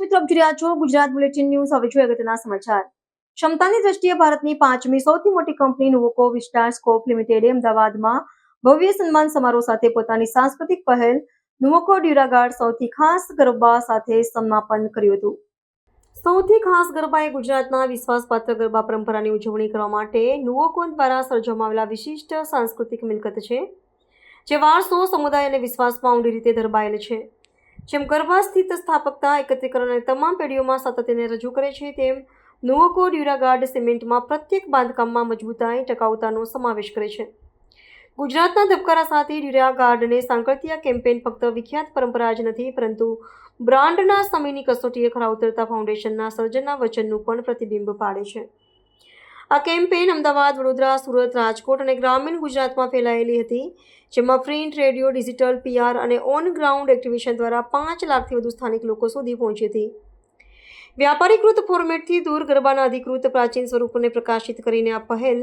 મિત્રો, આપ છો ગુજરાત બુલેટિન ન્યૂઝ. હવે જોઈએ અગત્યના સમાચાર. ક્ષમતાની દ્રષ્ટિએ ભારતની પાંચમી સૌથી મોટી કંપની નુવોકો વિસ્ટાર સ્કોપ લિમિટેડે અમદાવાદમાં ભવ્ય સન્માન સમારોહ સાથે પોતાની સાંસ્કૃતિક પહેલ નુવોકો ડ્યુરાગાર્ડ સૌથી ખાસ ગરબા સાથે સમાપન કર્યું હતું. સૌથી ખાસ ગરબા એ ગુજરાતના વિશ્વાસપાત્ર ગરબા પરંપરાની ઉજવણી કરવા માટે નુવોકો દ્વારા સર્જવામાં આવેલા વિશિષ્ટ સાંસ્કૃતિક મિલકત છે, જે વારસો સમુદાય અને વિશ્વાસમાં ઊંડી રીતે ધરબાયેલ છે. જેમ ગરબા સ્થિત સ્થાપકતા એકત્રીકરણ અને તમામ પેઢીઓમાં સાતત્યને રજૂ કરે છે તેમ નુઓકો ડ્યુરાગાર્ડ સિમેન્ટમાં પ્રત્યેક બાંધકામમાં મજબૂતાઈ ટકાઉતાનો સમાવેશ કરે છે. ગુજરાતના ધબકારા સાથે ડ્યુરાગાર્ડને સાંકળતિયા કેમ્પેન ફક્ત વિખ્યાત પરંપરા જ નથી, પરંતુ બ્રાન્ડના સમયની કસોટીએ ખરા ઉતરતા ફાઉન્ડેશનના સર્જનના વચનનું પણ પ્રતિબિંબ પાડે છે. આ કેમ્પેન અમદાવાદ, વડોદરા, સુરત, રાજકોટ અને ગ્રામીણ ગુજરાતમાં ફેલાયેલી હતી, જેમાં પ્રિન્ટ, રેડિયો, ડિજિટલ પીઆર અને ઓન ગ્રાઉન્ડ એક્ટિવેશન દ્વારા પાંચ લાખથી વધુ સ્થાનિક લોકો સુધી પહોંચી હતી. વ્યાપારીકૃત ફોર્મેટથી દૂર ગરબાના અધિકૃત પ્રાચીન સ્વરૂપોને પ્રકાશિત કરીને આ પહેલ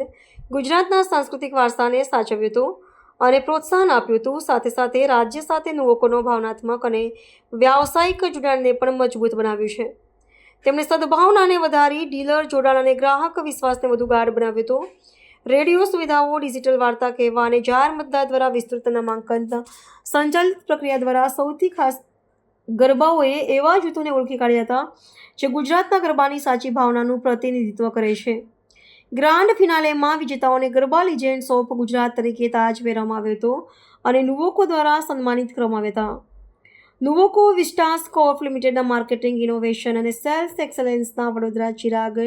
ગુજરાતના સાંસ્કૃતિક વારસાને સાચવ્યું હતું અને પ્રોત્સાહન આપ્યું હતું. સાથે સાથે રાજ્ય સાથે લોકોનો ભાવનાત્મક અને વ્યાવસાયિક જોડાણને પણ મજબૂત બનાવ્યું છે. તેમણે સદભાવનાને વધારી ડીલર, જોડાણ અને ગ્રાહક વિશ્વાસને વધુ ગાઢ બનાવ્યો હતો. રેડિયો સુવિધાઓ, ડિજિટલ વાર્તા કહેવા અને જાહેર મતદાર દ્વારા વિસ્તૃત નામાંકન સંચાલિત પ્રક્રિયા દ્વારા સૌથી ખાસ ગરબાઓએ એવા જૂથોને ઓળખી કાઢ્યા હતા, જે ગુજરાતના ગરબાની સાચી ભાવનાનું પ્રતિનિધિત્વ કરે છે. ગ્રાન્ડ ફિનાલેમાં વિજેતાઓને ગરબા લિજેન્ડ્સ ઓફ ગુજરાત તરીકે તાજ પહેરવામાં આવ્યો હતો અને નુવોકો દ્વારા સન્માનિત કરવામાં આવ્યા હતા. નુવોકો વિસ્ટાસ કોર્પ લિમિટેડના માર્કેટિંગ ઇનોવેશન અને સેલ્સ એક્સલન્સના વડોદરા ચિરાગ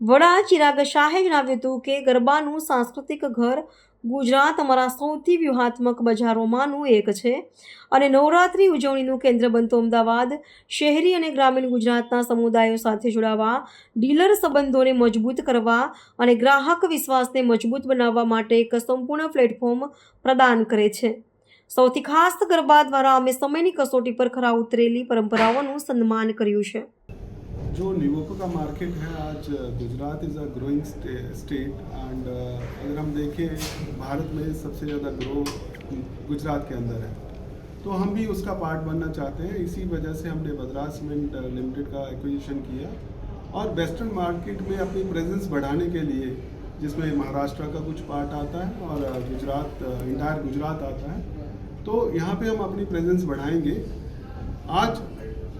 વડા ચિરાગ શાહે જણાવ્યું હતું કે ગરબાનું સાંસ્કૃતિક ઘર ગુજરાત અમારા સૌથી વ્યૂહાત્મક બજારોમાંનું એક છે અને નવરાત્રિ ઉજવણીનું કેન્દ્ર બનતું અમદાવાદ શહેરી અને ગ્રામીણ ગુજરાતના સમુદાયો સાથે જોડાવા ડીલર સંબંધોને મજબૂત કરવા અને ગ્રાહક વિશ્વાસને મજબૂત બનાવવા માટે એક સંપૂર્ણ પ્લેટફોર્મ પ્રદાન કરે છે સૌથી ખાસ ગરબા દ્વારા અમે સમયની કસોટી પર ખરા ઉતરેલી પરંપરાઓનું સન્માન કર્યું છે जो निवोको का मार्केट है आज Gujarat is a growing state and अगर हम देखें भारत में सबसे ज़्यादा ग्रो गुजरात के अंदर है तो हम भी उसका पार्ट बनना चाहते हैं इसी वजह से हमने बद्रा सीमेंट लिमिटेड का एक्विजिशन किया और वेस्टर्न मार्केट में अपनी प्रेजेंस बढ़ाने के लिए जिसमें महाराष्ट्र का कुछ पार्ट आता है और गुजरात इंटायर गुजरात आता है। तो यहाँ पे हम अपनी प्रेजेंस बढ़ाएँगे। आज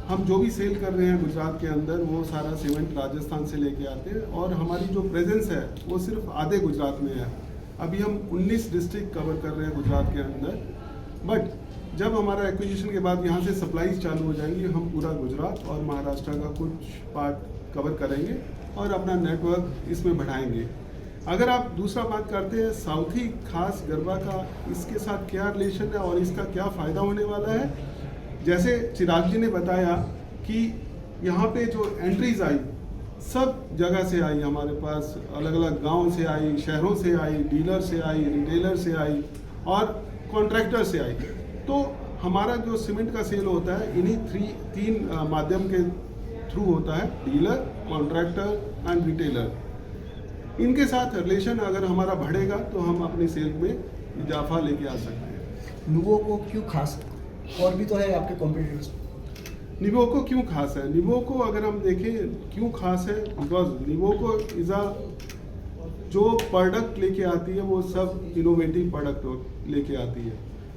हम जो भी सेल कर रहे हैं गुजरात के अंदर, वो सारा सीमेंट राजस्थान से लेके आते हैं और हमारी जो प्रेजेंस है, वो सिर्फ़ आधे गुजरात में है। अभी हम 19 डिस्ट्रिक्ट कवर कर रहे हैं गुजरात के अंदर। बट जब हमारा एक्विजिशन के बाद यहाँ से सप्लाईज चालू हो जाएँगी, हम पूरा गुजरात और महाराष्ट्र का कुछ पार्ट कवर करेंगे और अपना नेटवर्क इसमें बढ़ाएँगे। अगर आप दूसरा बात करते हैं, साउथी खास गरबा का इसके साथ क्या रिलेशन है और इसका क्या फ़ायदा होने वाला है? जैसे चिराग जी ने बताया कि यहाँ पे जो एंट्रीज आई, सब जगह से आई, हमारे पास अलग अलग गाँव से आई, शहरों से आई डीलर से आई रिटेलर से आई और कॉन्ट्रैक्टर से आई। तो हमारा जो सीमेंट का सेल होता है, इन्हीं थ्री तीन माध्यम के थ्रू होता है डीलर कॉन्ट्रैक्टर एंड रिटेलर इनके साथ रिलेशन अगर हमारा बढ़ेगा तो हम अपनी सेल में इजाफा लेके आ सकते हैं। नुवो को क्यों खास? और भी तो है आपके कॉम्पिटिटर्स निवोको क्यों खास है? निवो को अगर हम देखें क्यों खास है? बिकॉज़ निवोको इज़ अ जो प्रोडक्ट लेके आती है वो सब इनोवेटिव प्रोडक्ट लेके आती है।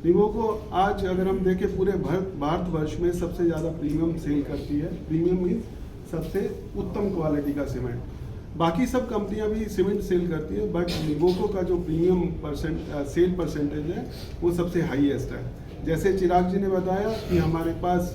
निवो को आज अगर हम देखें पूरे भारत भारतवर्ष में सबसे ज़्यादा प्रीमियम सेल करती है। प्रीमियम मीन्स सबसे उत्तम क्वालिटी का सीमेंट बाकी सब कंपनियां भी सीमेंट सेल करती है बट निवोको का जो प्रीमियम परसेंट सेल परसेंटेज है वो सबसे हाईएस्ट है जैसे चिराग जी ने बताया कि हमारे पास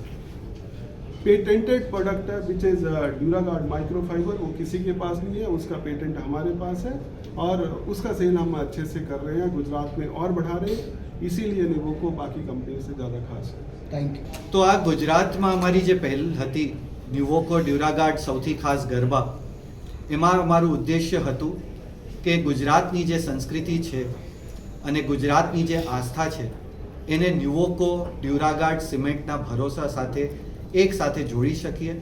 पेटेंटेड प्रोडक्ट है विच इज़ ड्यूरागार्ड माइक्रोफाइबर वो किसी के पास नहीं है उसका पेटेंट हमारे पास है और उसका सेल हम अच्छे से कर रहे हैं गुजरात में और बढ़ा रहे हैं इसीलिए निवोको बाकी कंपनी से ज़्यादा खास है થેન્ક યુ તો આ ગુજરાતમાં અમારી જે પહેલ હતી ન્યુવોકો ડ્યુરાગાર્ડ સૌથી ખાસ ગરબા એમાં અમારું ઉદ્દેશ્ય હતું કે ગુજરાતની જે સંસ્કૃતિ છે અને ગુજરાતની જે આસ્થા છે, એને ન્યુવોકો ડ્યુરાગાર્ડ સિમેન્ટના ભરોસા સાથે એક સાથે જોડી શકીએ.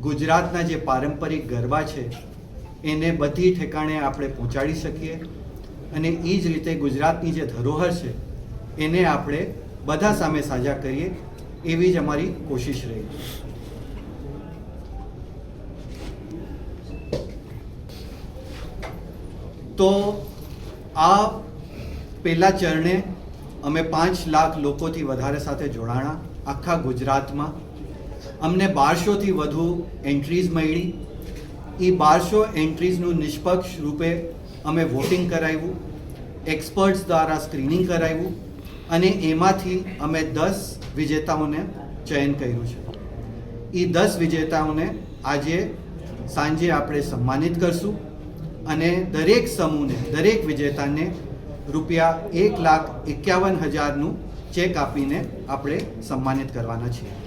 ગુજરાતના જે પારંપરિક ગરબા છે, એને બધી ઠેકાણે આપણે પહોંચાડી શકીએ અને એ જ રીતે ગુજરાતની જે ધરોહર છે, એને આપણે બધા સામે સાજા કરીએ એવી જ અમારી કોશિશ રહી. તો આ પહેલા ચરણે અમે પાંચ લાખ લોકોથી વધારે સાથે જોડાણા આખા ગુજરાતમાં. અમને બારસોથી વધુ એન્ટ્રીઝ મળી. એ બારસો એન્ટ્રીઝનું નિષ્પક્ષ રૂપે અમે વોટિંગ કરાવ્યું. એક્સપર્ટ્સ દ્વારા સ્ક્રીનિંગ કરાવ્યું. અને એમાંથી અમે દસ વિજેતાઓને ચયન કર્યું છે. એ દસ વિજેતાઓને આજે સાંજે આપણે સન્માનિત કરશું. અને દરેક સમૂહને, દરેક વિજેતાને રૂપિયા એક લાખ એકાવન હજારનું ચેક આપીને આપણે સન્માનિત કરવાના છીએ.